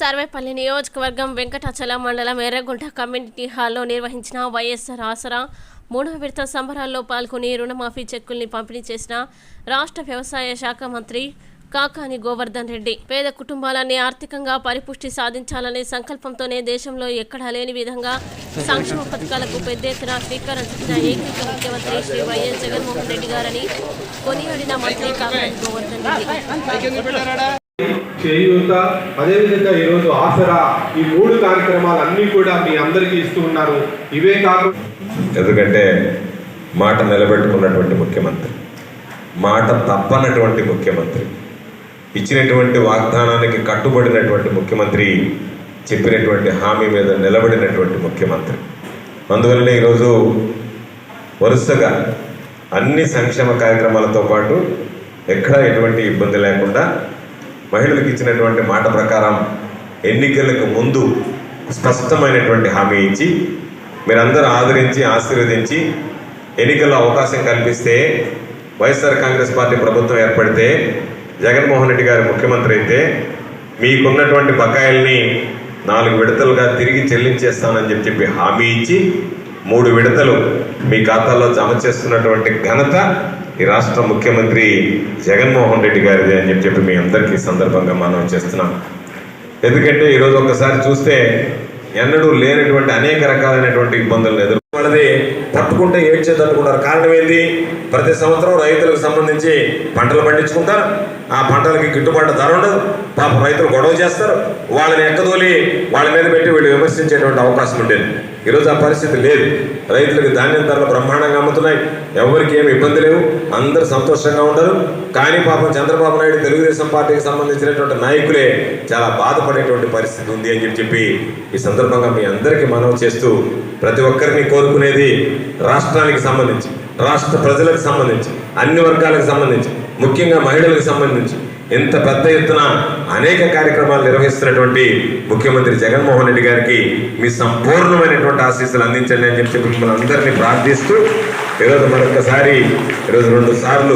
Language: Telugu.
సర్వేపల్లి నియోజకవర్గం వెంకటాచల మండలం ఎర్రగుంట కమ్యూనిటీ హాల్లో నిర్వహించిన వైఎస్ఆర్ ఆసరా మూడవ విడత సంబరాల్లో పాల్గొని రుణమాఫీ చెక్కుల్ని పంపిణీ చేసిన రాష్ట్ర వ్యవసాయ శాఖ మంత్రి కాకాని గోవర్ధన్ రెడ్డి పేద కుటుంబాలన్నీ ఆర్థికంగా పరిపుష్టి సాధించాలనే సంకల్పంతోనే దేశంలో ఎక్కడా లేని విధంగా సంక్షేమ పథకాలకు పెద్ద ఎత్తున శ్రీకారం చుట్టిన ఏకైక ముఖ్యమంత్రి శ్రీ వైఎస్ జగన్మోహన్ రెడ్డి గారని కొనియాడిన మంత్రి కాకాని గోవర్ధన్ రెడ్డి చేయూత. అదేవిధంగా ఈరోజు ఆసరా ఈ మూడు కార్యక్రమాలు అన్నీ కూడా మీ అందరికీ ఇస్తూ ఉన్నారు. ఇవే కాకుండా ఎందుకంటే మాట నిలబెట్టుకున్నటువంటి ముఖ్యమంత్రి మాట తప్పనటువంటి ముఖ్యమంత్రి ఇచ్చినటువంటి వాగ్దానానికి కట్టుబడినటువంటి ముఖ్యమంత్రి చెప్పినటువంటి హామీ మీద నిలబడినటువంటి ముఖ్యమంత్రి. అందువల్లనే ఈరోజు వరుసగా అన్ని సంక్షేమ కార్యక్రమాలతో పాటు ఎక్కడా ఎటువంటి ఇబ్బంది లేకుండా మహిళలకు ఇచ్చినటువంటి మాట ప్రకారం ఎన్నికలకు ముందు స్పష్టమైనటువంటి హామీ ఇచ్చి మీరందరూ ఆదరించి ఆశీర్వదించి ఎన్నికల్లో అవకాశం కల్పిస్తే వైఎస్ఆర్ కాంగ్రెస్ పార్టీ ప్రభుత్వం ఏర్పడితే జగన్మోహన్ రెడ్డి గారు ముఖ్యమంత్రి అయితే మీకున్నటువంటి బకాయిల్ని నాలుగు విడతలుగా తిరిగి చెల్లించేస్తానని చెప్పి చెప్పి హామీ ఇచ్చి మూడు విడతలు మీ ఖాతాలో జమ చేస్తున్నటువంటి ఘనత ఈ రాష్ట్ర ముఖ్యమంత్రి జగన్మోహన్ రెడ్డి గారిది అని చెప్పి చెప్పి మీ అందరికీ సందర్భంగా మనం చేస్తున్నాం. ఎందుకంటే ఈరోజు ఒకసారి చూస్తే ఎన్నడూ లేనటువంటి అనేక రకాలైనటువంటి ఇబ్బందులను ఎదురు వాళ్ళది ఏడ్చేది అనుకున్నారు. కారణం ఏంది? ప్రతి సంవత్సరం రైతులకు సంబంధించి పంటలు పండించుకుంటారు. ఆ పంటలకి గిట్టుబాటు ధర ఉండదు. పాప రైతులు గొడవ చేస్తారు. వాళ్ళని ఎక్కదోలి వాళ్ళ మీద పెట్టి వీళ్ళు విమర్శించేటువంటి అవకాశం ఉండేది. ఈరోజు ఆ పరిస్థితి లేదు. రైతులకు ధాన్యం ధరలు బ్రహ్మాండంగా అమ్ముతున్నాయి. ఎవరికి ఏమి ఇబ్బంది లేవు. అందరూ సంతోషంగా ఉండరు. కానీ పాపం చంద్రబాబు నాయుడు తెలుగుదేశం పార్టీకి సంబంధించినటువంటి నాయకులే చాలా బాధపడేటువంటి పరిస్థితి ఉంది అని చెప్పి చెప్పి ఈ సందర్భంగా మీ అందరికీ మనవి చేస్తూ ప్రతి ఒక్కరిని కోరుకునేది రాష్ట్రానికి సంబంధించి. రాష్ట్ర ప్రజలకు సంబంధించి అన్ని వర్గాలకు సంబంధించి ముఖ్యంగా మహిళలకు సంబంధించి ఇంత పెద్ద ఎత్తున అనేక కార్యక్రమాలు నిర్వహిస్తున్నటువంటి ముఖ్యమంత్రి జగన్మోహన్ రెడ్డి గారికి మీ సంపూర్ణమైనటువంటి ఆశీస్సులు అందించండి అని చెప్పి మిమ్మల్ని అందరినీ ప్రార్థిస్తూ ఈరోజు మరొకసారి ఈరోజు రెండు సార్లు